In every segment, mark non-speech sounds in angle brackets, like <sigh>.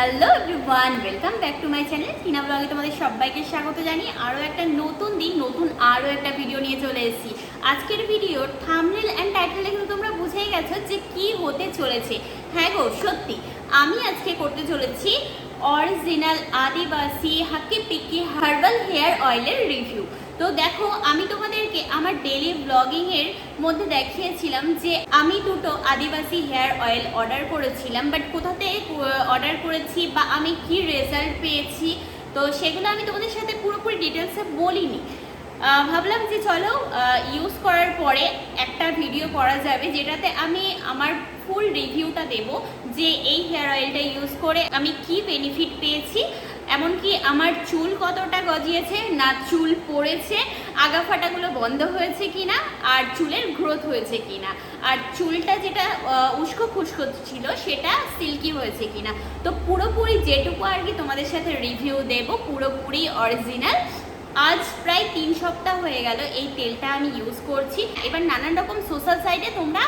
Hello everyone welcome back to my channel Tina ব্লগে তোমাদের সবাইকে স্বাগত জানি আরও একটা নতুন দিন, নতুন আরও একটা ভিডিও নিয়ে চলে এসেছি। আজকের ভিডিও থামনেল অ্যান্ড টাইটেলে কিন্তু তোমরা বুঝেই গেছো যে কি হতে চলেছে। হ্যাঁ গো, সত্যি। আমি আজকে করতে চলেছি original Adivasi Hakki Pikki herbal hair অয়েলের রিভিউ। তো দেখো, আমি তোমাদেরকে আমার ডেলি ব্লগিংয়ের মধ্যে দেখিয়েছিলাম যে আমি দুটো আদিবাসী হেয়ার অয়েল অর্ডার করেছিলাম বাট কোথাতে অর্ডার করেছি বা আমি কি রেজাল্ট পেয়েছি, তো সেগুলো আমি তোমাদের সাথে পুরোপুরি ডিটেলসে বলিনি। ভাবলাম যে চলো ইউজ করার পরে একটা ভিডিও করা যাবে, যেটাতে আমি আমার রিভিউটা দেব যে এই হেয়ার অয়েলটা ইউজ করে আমি কি বেনিফিট পেয়েছি। এমনকি আমার চুল কতটা গজিয়েছে, না চুল পড়েছে আগা ফাটাগুলো বন্ধ হয়েছে কিনা, আর চুলের গ্রোথ হয়েছে কিনা। আর চুলটা যেটা উস্কো খুস্কো ছিল, সেটা সিল্কি হয়েছে কিনা। তো পুরোপুরি যেটুকু আর কি তোমাদের সাথে রিভিউ দেব, পুরোপুরি অরিজিনাল আজ প্রায় তিন সপ্তাহ হয়ে গেল এই তেলটা আমি ইউজ করছি। এবার নানান রকম সোশ্যাল সাইটে তোমরা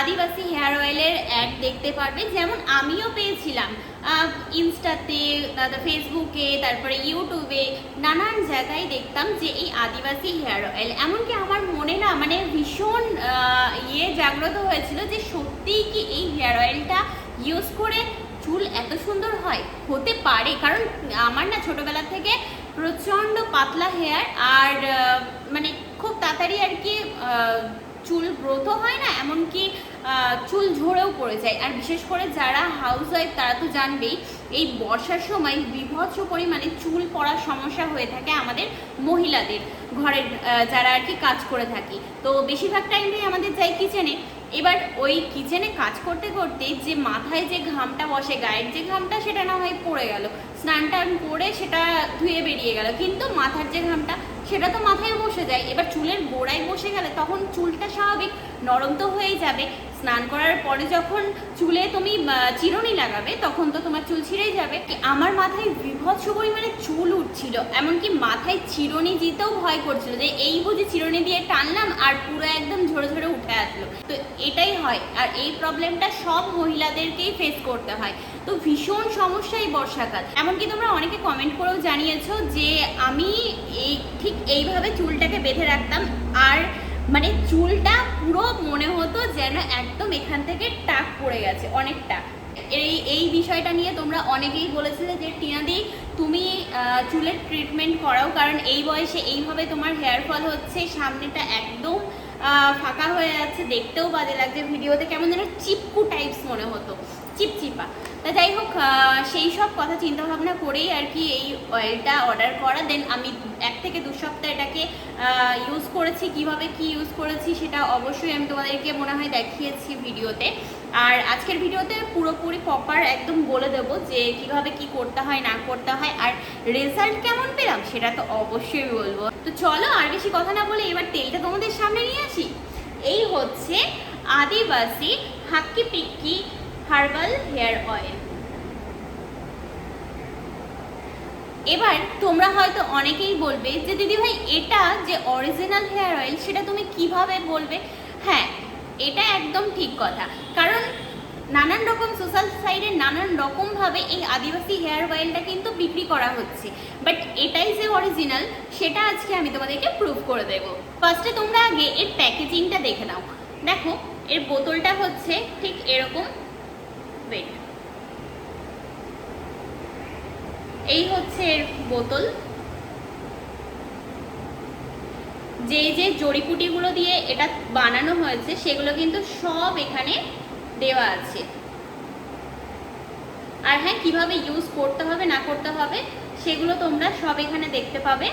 আদিবাসী হেয়ার অয়েলের অ্যাড দেখতে পারবে। যেমন আমিও পেয়েছিলাম। ইনস্টাতে ফেসবুকে, তারপরে ইউটিউবে নানান জায়গায় দেখতাম যে এই আদিবাসী হেয়ার অয়েল এমনকি আমার মনে না মানে ভীষণ ইয়ে জাগ্রত হয়েছিল যে সত্যিই কি এই হেয়ার অয়েলটা ইউজ করে চুল এত সুন্দর হয়? হতে পারে। কারণ আমার না ছোটবেলা থেকে প্রচণ্ড পাতলা হেয়ার আর মানে খুব তাড়াতাড়ি আর কি চুল গ্রোথও হয় না, এমনকি চুল ঝরেও পড়ে যায়। আর বিশেষ করে যারা হাউস ওয়াইফ তারা তো জানবেই, এই বর্ষার সময় বিভৎস পরিমাণে চুল পড়ার সমস্যা হয়ে থাকে আমাদের মহিলাদের ঘরের যারা আর কি কাজ করে থাকি। তো বেশিরভাগ টাইমটাই আমাদের যাই কিচেনে এবার ওই কিচেনে কাজ করতে করতে যে মাথায় যে ঘামটা বসে, গায়ের যে ঘামটা, সেটা না হয় পড়ে গেল। স্নান টান করে সেটা ধুয়ে বেরিয়ে গেল। কিন্তু মাথার যে ঘামটা, সেটা তো মাথায় বসে যায়। এবার চুলের গোড়ায় বসে গেলে তখন চুলটা স্বাভাবিক নরম তো হয়েই যাবে। স্নান করার পরে যখন চুলে তুমি চিরুনি লাগাবে, তখন তো তোমার চুল ছিঁড়েই যাবে। আমার মাথায় বিভৎস পরিমাণে চুল উঠছিল, এমনকি মাথায় চিরুনি দিতেও ভয় করছিল যে এই বুঝি চিরুনি দিয়ে টানলাম আর পুরো একদম ঝরে ঝরে উঠে আসলো। তো এটাই হয়, আর এই প্রবলেমটা সব মহিলাদেরকেই ফেস করতে হয়। তো ভীষণ সমস্যা এই বর্ষাকাল। এমনকি তোমরা অনেকে কমেন্ট করেও জানিয়েছো যে আমি এই, ঠিক এইভাবে চুলটাকে বেঁধে রাখতাম, আর মানে চুলটা পুরো মনে হতো যেন একদম এখান থেকে টাক পড়ে গেছে, অনেকটা। এই এই বিষয়টা নিয়ে তোমরা অনেকেই বলেছিলে যে, টিনাদি, তুমি চুলের ট্রিটমেন্ট করাও, কারণ এই বয়সে এইভাবে তোমার হেয়ার ফল হচ্ছে, সামনেটা একদম ফাঁকা হয়ে যাচ্ছে, দেখতেও বাজে লাগছে, ভিডিওতে কেমন যেন চিপকু টাইপস মনে হতো। চিপচিপা। তা যাই হোক সেই সব কথা চিন্তা ভাবনা করেই আর কি এই অয়েলটা অর্ডার করা। দেন আমি এক থেকে দু সপ্তাহ এটাকে ইউজ করেছি, কীভাবে কি ইউজ করেছি সেটা অবশ্যই আমি তোমাদেরকে মনে হয় দেখিয়েছি ভিডিওতে। আর আজকের ভিডিওতে পুরোপুরি প্রপার একদম বলে দেব যে কীভাবে কি করতে হয়, না করতে হয়। আর রেজাল্ট কেমন পেলাম সেটা তো অবশ্যই বলব। তো চলো আর বেশি কথা না বলে এবার তেলটা তোমাদের সামনে নিয়ে আসি। এই হচ্ছে Adivasi Hakki Pikki herbal hair oil. এবার তোমরা হয়তো অনেকেই বলবে যে, দিদি ভাই, এটা যে অরিজিনাল হেয়ার অয়েল সেটা তুমি কীভাবে বলবে? হ্যাঁ এটা একদম ঠিক কথা। কারণ নানান রকম সোশ্যাল সাইডে নানান রকমভাবে এই আদিবাসী হেয়ার অয়েলটা কিন্তু বিক্রি করা হচ্ছে। বাট এটাই যে অরিজিনাল সেটা আজকে আমি তোমাদেরকে প্রুভ করে দেবো। ফার্স্টে তোমরা আগে এর প্যাকেজিংটা দেখে নাও। দেখো, এর বোতলটা হচ্ছে ঠিক এরকম ওয়েট এই হচ্ছে এর বোতল। যে যে জড়িপুটিগুলো দিয়ে এটা বানানো হয়েছে, সেগুলো কিন্তু সব এখানে দেওয়া আছে। আর হ্যাঁ কীভাবে ইউজ করতে হবে, না করতে হবে, সেগুলো তোমরা সব এখানে দেখতে পাবে।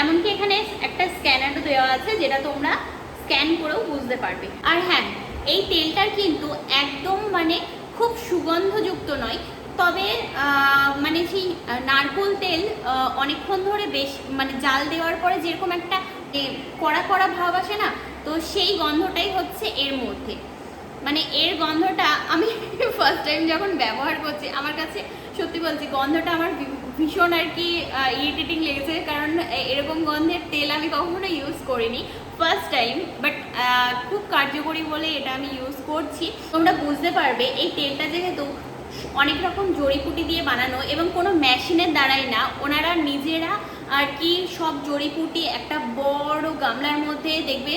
এমনকি এখানে একটা স্ক্যানারও দেওয়া আছে, যেটা তোমরা স্ক্যান করেও বুঝতে পারবে। আর হ্যাঁ এই তেলটার কিন্তু একদম মানে খুব সুগন্ধযুক্ত নয়। তবে মানে সেই নারকোল তেল অনেকক্ষণ ধরে বেশ মানে জাল দেওয়ার পরে যেরকম একটা কড়া কড়া ভাব আসে না, তো সেই গন্ধটাই হচ্ছে এর মধ্যে। মানে এর গন্ধটা আমি <laughs> ফার্স্ট টাইম যখন ব্যবহার করছি, আমার কাছে সত্যি বলছি, গন্ধটা আমার ভীষণ আর কি ইরিটেটিং লেগেছে। কারণ এরকম গন্ধের তেল আমি কখনো ইউজ করিনি। ফার্স্ট টাইম বাট খুব কার্যকরী বলে এটা আমি ইউজ করছি। তোমরা বুঝতে পারবে, এই তেলটা যেহেতু অনেক রকম জড়িপুটি দিয়ে বানানো এবং কোনো মেশিনের দ্বারাই না, ওনারা নিজেরা আর কি সব জড়িপুটি একটা বড় গামলার মধ্যে দেখবে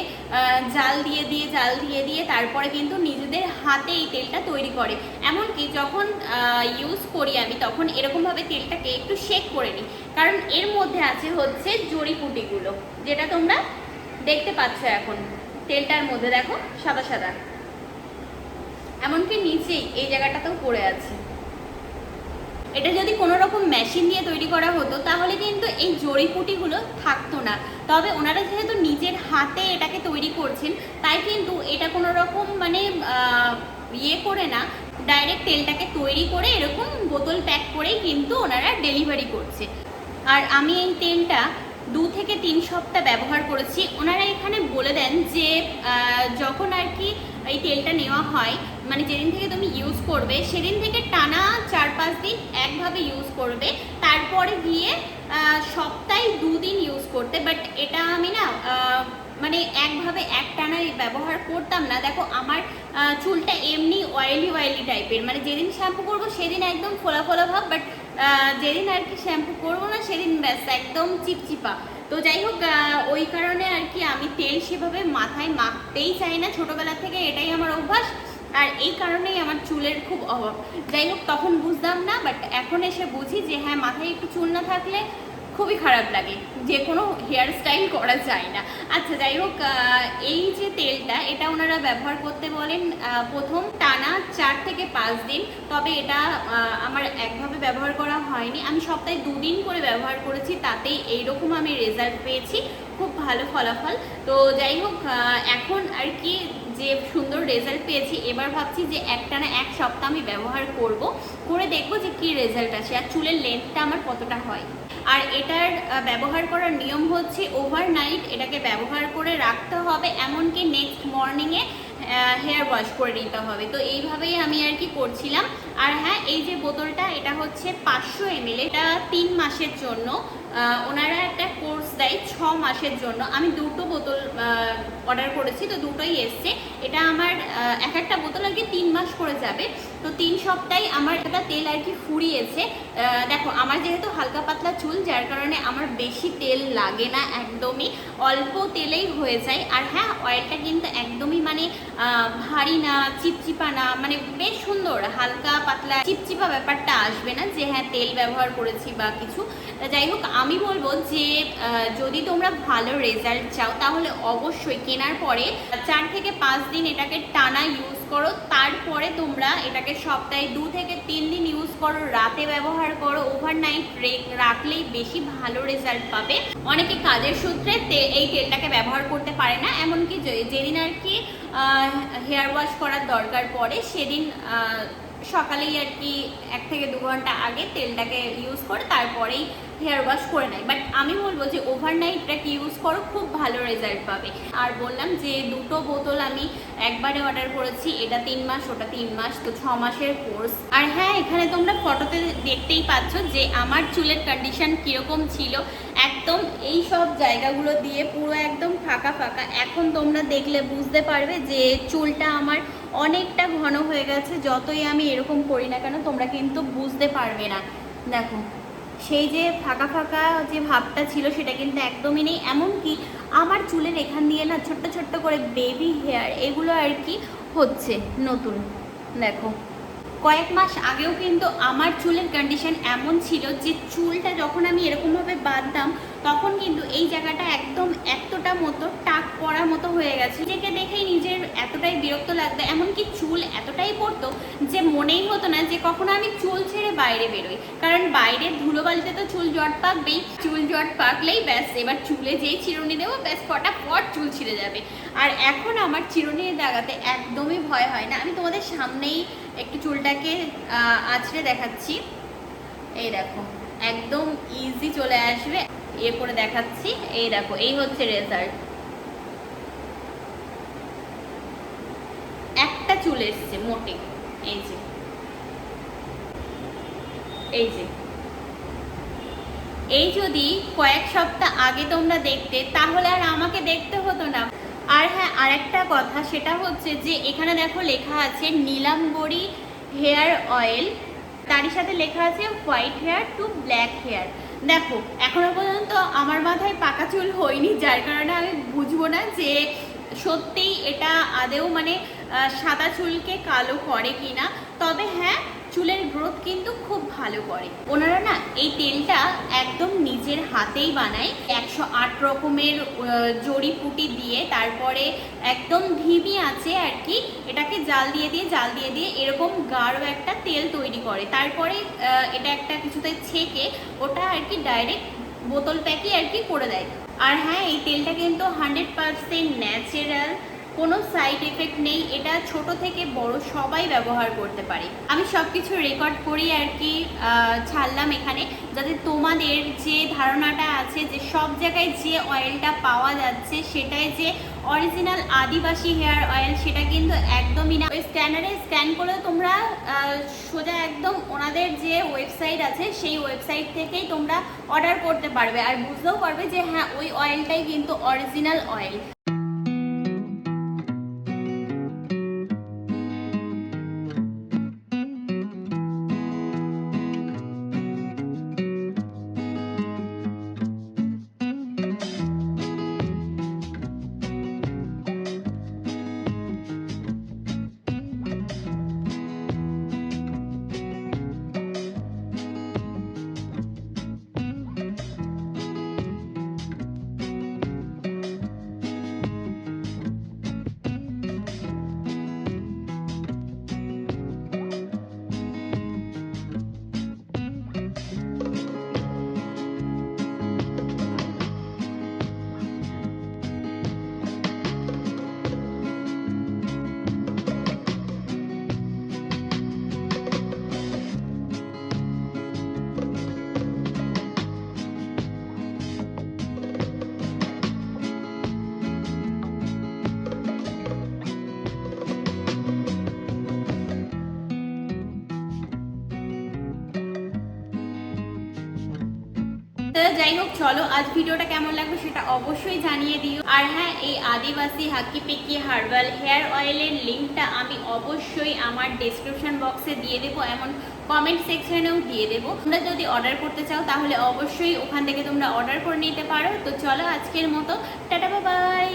জাল দিয়ে দিয়ে, জাল দিয়ে দিয়ে তারপরে কিন্তু নিজেদের হাতে এই তেলটা তৈরি করে। এমনকি যখন ইউজ করি আমি, তখন এরকমভাবে তেলটাকে একটু শেক করে নিই। কারণ এর মধ্যে আছে হচ্ছে জড়িপুটিগুলো, যেটা তোমরা দেখতে পাচ্ছ এখন। তেলটার মধ্যে দেখো, সাদা সাদা। এমনকি নিচেই এই জায়গাটাতেও পড়ে আছে। এটা যদি কোনো রকম মেশিন দিয়ে তৈরি করা হতো, তাহলে কিন্তু এই জড়িপুটিগুলো থাকতো না। তবে ওনারা যেহেতু নিজের হাতে এটাকে তৈরি করছেন, তাই কিন্তু এটা কোনো রকম মানে ইয়ে করে না ডাইরেক্ট তেলটাকে তৈরি করে এরকম বোতল প্যাক করেই কিন্তু ওনারা ডেলিভারি করছে। আর আমি এই তেলটা দু থেকে তিন সপ্তাহ ব্যবহার করেছি। ওনারা এখানে বলে দেন যে যখন আর কি এই তেলটা নেওয়া হয় মানে যেদিন থেকে তুমি ইউজ করবে, সেদিন থেকে টানা চার পাঁচ দিন একভাবে ইউজ করবে। তারপরে গিয়ে সপ্তাহে দুদিন ইউজ করতে। বাট এটা আমি না মানে একভাবে এক টানায় ব্যবহার করতাম না। দেখো, আমার চুলটা এমনি অয়েলি অয়েলি টাইপের মানে যেদিন শ্যাম্পু করব, সেদিন একদম ফোলা ফোলা ভাব বাট যেদিন আর কি শ্যাম্পু করব না, সেদিন ব্যাস, একদম চিপচিপা। তো যাই হোক ওই কারণে আর কি আমি তেল সেভাবে মাথায় মাখতেই চাই না। ছোটোবেলা থেকে এটাই আমার অভ্যাস, আর এই কারণেই আমার চুলের খুব অভাব। যাই হোক, তখন বুঝতাম না বাট এখন এসে বুঝি যে হ্যাঁ মাথায় একটু চুল না থাকলে খুবই খারাপ লাগে। যে কোনো হেয়ার স্টাইল করা যায় না। আচ্ছা যাই হোক এই যে তেলটা, এটা ওনারা ব্যবহার করতে বলেন প্রথম টানা চার থেকে পাঁচ দিন। তবে এটা আমার একভাবে ব্যবহার করা হয়নি। আমি সপ্তাহে দুদিন করে ব্যবহার করেছি, তাতেই এইরকম আমি রেজাল্ট পেয়েছি। খুব ভালো ফলাফল। তো যাই হোক এখন আর কি যে সুন্দর রেজাল্ট পেয়েছি, এবার ভাবছি যে একটানা এক সপ্তাহ আমি ব্যবহার করব। করে দেখব যে কি রেজাল্ট আসে। আর চুলের লেন্থটা আমার কতটা হয়। আর এটার ব্যবহার করার নিয়ম হচ্ছে ওভারনাইট এটাকে ব্যবহার করে রাখতে হবে, এমনকি নেক্সট মর্নিংয়ে হেয়ার ওয়াশ করে নিতে হবে। তো এইভাবেই আমি আর কি করছিলাম। আর হ্যাঁ এই যে বোতলটা, এটা হচ্ছে পাঁচশো এমএল এটা তিন মাসের জন্য। ওনারা একটা কোর্স দেয় ছ মাসের জন্য। আমি দুটো বোতল অর্ডার করেছি, তো দুটোই এসছে। এটা আমার এক একটা বোতল আর কি তিন মাস করে যাবে। তো তিন সপ্তাহে আমার একটা তেল আর কি ফুরিয়েছে। দেখো, আমার যেহেতু হালকা পাতলা চুল, যার কারণে আমার বেশি তেল লাগে না একদমই। অল্প তেলেই হয়ে যায়। আর হ্যাঁ অয়েলটা কিন্তু একদমই মানে ভারী না, চিপচিপা না মানে বেশ সুন্দর। হালকা পাতলা, চিপচিপা ব্যাপারটা আসবে না যে হ্যাঁ তেল ব্যবহার করেছি বা কিছু। যাই হোক, আমি বলব যে যদি তোমরা ভালো রেজাল্ট চাও, তাহলে অবশ্যই কেনার পরে চার থেকে পাঁচ দিন এটাকে টানা ইউজ করো, তারপরে তোমরা এটাকে সপ্তাহে দু থেকে তিন দিন ইউজ করো, রাতে ব্যবহার করো ওভারনাইট রাখলেই বেশি ভালো রেজাল্ট পাবে। অনেকে কাজের সূত্রে এই তেলটাকে ব্যবহার করতে পারে না, এমনকি যেদিন আর কি হেয়ার ওয়াশ করার দরকার পড়ে, সেদিন সকালেই আর কি এক থেকে দু ঘণ্টা আগে তেলটাকে ইউজ করে, তারপরেই হেয়ার ওয়াশ করে নেয়। বাট আমি বলব যে ওভারনাইটটাকে ইউজ করো, খুব ভালো রেজাল্ট পাবে। আর বললাম যে দুটো বোতল আমি একবারে অর্ডার করেছি, এটা তিন মাস, ওটা তিন মাস, তো ছ মাসের কোর্স আর হ্যাঁ এখানে তোমরা ফটোতে দেখতেই পাচ্ছ যে আমার চুলের কন্ডিশন কীরকম ছিল। একদম এই সব জায়গাগুলো দিয়ে পুরো একদম ফাঁকা ফাঁকা। এখন তোমরা দেখলে বুঝতে পারবে যে চুলটা আমার অনেকটা ঘন হয়ে গেছে। যতই আমি এরকম করি না কেন, তোমরা কিন্তু বুঝতে পারবে না। দেখো। সেই যে ফাঁকা ফাঁকা যে ভাবটা ছিল সেটা কিন্তু একদমই নেই। এমনকি আমার চুলের এখান দিয়ে না ছোট্ট ছোট্ট করে বেবি হেয়ার এগুলো আর কি হচ্ছে নতুন। দেখো, কয়েক মাস আগেও কিন্তু আমার চুলের কন্ডিশন এমন ছিল যে চুলটা যখন আমি এরকমভাবে বাঁধতাম, তখন কিন্তু এই জায়গাটা একদম এতটা মতো টাক পড়ার মতো হয়ে গেছে। নিজেকে দেখেই এতটাই বিরক্ত লাগতো এমনকি চুল এতটাই পড়তো যে মনেই হতো না যে কখনো আমি চুল ছেড়ে বাইরে বেরোই। কারণ বাইরে ধুলোবালিতে তো চুল জট পাকবেই, চুল জট পাকলেই ব্যাস, এবার চুলে যেই চিরুনি দেবো, ব্যাস কটা পর চুল ছিঁড়ে যাবে। আর এখন আমার চিরুনি দাগাতে একদমই ভয় হয় না। আমি তোমাদের সামনেই একটু চুলটাকে আঁচড়ে দেখাচ্ছি। এই দেখো, একদম ইজি চলে আসবে। এ করে দেখাচ্ছি, এই দেখো, এই হচ্ছে রেজাল্ট একটা চুল এসছে মোটে এই যে। এই যে। এই যদি কয়েক সপ্তাহ আগে তোমরা দেখতে, তাহলে আর আমাকে দেখতে হতো না। আর হ্যাঁ আরেকটা কথা, সেটা হচ্ছে যে এখানে দেখো লেখা আছে, নীলাম্বরী হেয়ার অয়েল। তারই সাথে লেখা আছে, white hair to black hair. দেখো, এখনও পর্যন্ত আমার মাথায় পাকা চুল হয়নি, যার কারণে আমি বুঝব না যে সত্যিই এটা আদেও মানে সাদা চুলকে কালো করে কি না তবে হ্যাঁ চুলের গ্রোথ কিন্তু খুব ভালো করে। ওনারা না, এই তেলটা একদম নিজের হাতেই বানায়, একশো আট রকমের জড়িপুটি দিয়ে, তারপরে একদম ধিমি আছে আর কি, এটাকে জাল দিয়ে দিয়ে, জাল দিয়ে দিয়ে এরকম গাঢ় একটা তেল তৈরি করে। তারপরে এটা একটা কিছুতে ছেঁকে, ওটা আর কি ডাইরেক্ট বোতল প্যাকে আর কি করে দেয়। আর হ্যাঁ এই তেলটা কিন্তু হান্ড্রেড পারসেন্ট ন্যাচারাল কোনো সাইড এফেক্ট নেই, এটা ছোট থেকে বড় সবাই ব্যবহার করতে পারে। আমি সব কিছু রেকর্ড করি আর কি ছাড়লাম এখানে, যাতে তোমাদের যে ধারণাটা আছে যে সব জায়গায় যে অয়েলটা পাওয়া যাচ্ছে, সেটাই যে অরিজিনাল আদিবাসী হেয়ার অয়েল সেটা কিন্তু একদমই না। ওই স্ক্যানারে স্ক্যান করে তোমরা সোজা একদম ওনাদের যে ওয়েবসাইট আছে, সেই ওয়েবসাইট থেকেই তোমরা অর্ডার করতে পারবে। আর বুঝতেও পারবে যে হ্যাঁ ওই অয়েলটাই কিন্তু অরিজিনাল অয়েল যাই হোক চলো আজ ভিডিওটা কেমন লাগবে সেটা অবশ্যই জানিয়ে দিও। আর হ্যাঁ এই আদিবাসী হাকি পেকি হার্বাল হেয়ার অয়েলের লিঙ্কটা আমি অবশ্যই আমার ডেসক্রিপশন বক্সে দিয়ে দেবো, এমন কমেন্ট সেকশনেও দিয়ে দেবো। তোমরা যদি অর্ডার করতে চাও, তাহলে অবশ্যই ওখান থেকে তোমরা অর্ডার করে নিতে পারো। তো চলো আজকের মতো, টাটা বাই